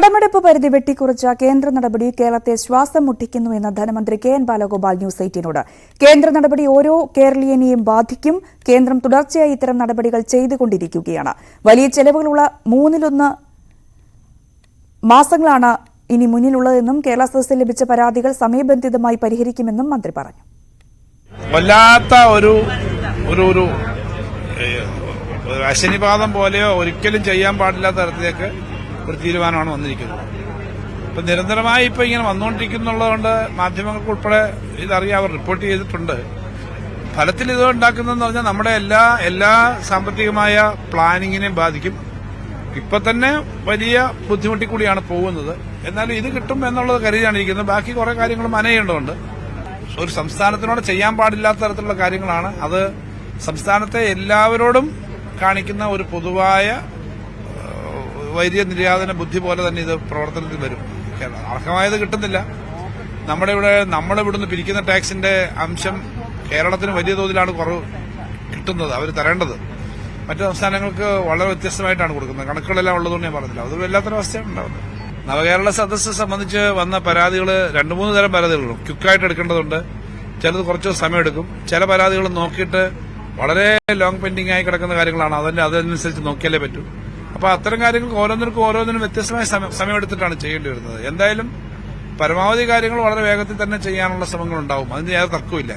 കടമെടുപ്പ് പരിധി വെട്ടിക്കുറച്ച കേന്ദ്ര നടപടി കേരളത്തെ ശ്വാസം മുട്ടിക്കുന്നു എന്ന് ധനമന്ത്രി കെ എൻ ബാലഗോപാൽ ന്യൂസ് എയ്റ്റീനോട്. കേന്ദ്ര നടപടി ഓരോ കേരളീയനെയും ബാധിക്കും. കേന്ദ്രം തുടർച്ചയായി ഇത്തരം നടപടികൾ ചെയ്തുകൊണ്ടിരിക്കുകയാണ്. വലിയ ചെലവുകളുള്ള മൂന്നിലൊന്ന് മാസങ്ങളാണ് ഇനി മുന്നിലുള്ളതെന്നും കേരള സദസ്സിൽ ലഭിച്ച പരാതികൾ സമയബന്ധിതമായി പരിഹരിക്കുമെന്നും മന്ത്രി പറഞ്ഞു. വല്ലാത്ത ഒരു ഒരു ഒരു അശനിപാതം പോലെയോ ഒരിക്കലും ചെയ്യാൻ പാടില്ലാത്ത തരത്തിലേക്ക് ഒരു തീരുമാനമാണ് വന്നിരിക്കുന്നത്. ഇപ്പൊ നിരന്തരമായി ഇപ്പൊ ഇങ്ങനെ വന്നുകൊണ്ടിരിക്കുന്നുള്ളതുകൊണ്ട് മാധ്യമങ്ങൾക്ക് ഉൾപ്പെടെ ഇതറിയാം അവർ റിപ്പോർട്ട് ചെയ്തിട്ടുണ്ട്. ഫലത്തിൽ ഇത് ഉണ്ടാക്കുന്നതെന്ന് പറഞ്ഞാൽ നമ്മുടെ എല്ലാ എല്ലാ സാമ്പത്തികമായ പ്ലാനിങ്ങിനെയും ബാധിക്കും. ഇപ്പൊ തന്നെ വലിയ ബുദ്ധിമുട്ടി കൂടിയാണ് പോകുന്നത്. എന്നാലും ഇത് കിട്ടും എന്നുള്ളത് കരുതിയാണ് ഇരിക്കുന്നത്. ബാക്കി കുറെ കാര്യങ്ങൾ മനയേണ്ടതുണ്ട് ഒരു സംസ്ഥാനത്തിനോട് ചെയ്യാൻ പാടില്ലാത്ത തരത്തിലുള്ള കാര്യങ്ങളാണ്. അത് സംസ്ഥാനത്തെ എല്ലാവരോടും കാണിക്കുന്ന ഒരു പൊതുവായ വൈദ്യ നിര്യാതന ബുദ്ധി പോലെ തന്നെ ഇത് പ്രവർത്തനത്തിൽ വരും. അർഹമായത് കിട്ടുന്നില്ല. നമ്മുടെ ഇവിടെ നമ്മളിവിടുന്ന് പിരിക്കുന്ന ടാക്സിന്റെ അംശം കേരളത്തിന് വലിയ തോതിലാണ് കുറവ് കിട്ടുന്നത് അവർ തരേണ്ടത്. മറ്റു സംസ്ഥാനങ്ങൾക്ക് വളരെ വ്യത്യസ്തമായിട്ടാണ് കൊടുക്കുന്നത്. കണക്കുകളെല്ലാം ഉള്ളതുകൊണ്ട് ഞാൻ പറഞ്ഞില്ല. അത് വല്ലാത്തൊരവസ്ഥയാണ് ഉണ്ടാവുന്നത്. നവകേരള സദസ്സ് സംബന്ധിച്ച് വന്ന പരാതികൾ രണ്ടു മൂന്ന് തരം പരാതികളുണ്ട്. ക്യുക്കായിട്ട് എടുക്കേണ്ടതുണ്ട്. ചിലത് കുറച്ച് സമയമെടുക്കും. ചില പരാതികൾ നോക്കിയിട്ട് വളരെ ലോങ് പെൻഡിംഗ് ആയി കിടക്കുന്ന കാര്യങ്ങളാണ്. അതിന്റെ അതനുസരിച്ച് നോക്കിയാലേ പറ്റൂ. അപ്പൊ അത്തരം കാര്യങ്ങൾക്ക് ഓരോന്നിനും ഓരോന്നിനും വ്യത്യസ്തമായ സമയം- സമയമെടുത്തിട്ടാണ് ചെയ്യേണ്ടി വരുന്നത് എന്തായാലും പരമാവധി കാര്യങ്ങൾ വളരെ വേഗത്തിൽ തന്നെ ചെയ്യാനുള്ള ശ്രമങ്ങൾ ഉണ്ടാവും അതിന് യാതൊരു തർക്കമില്ല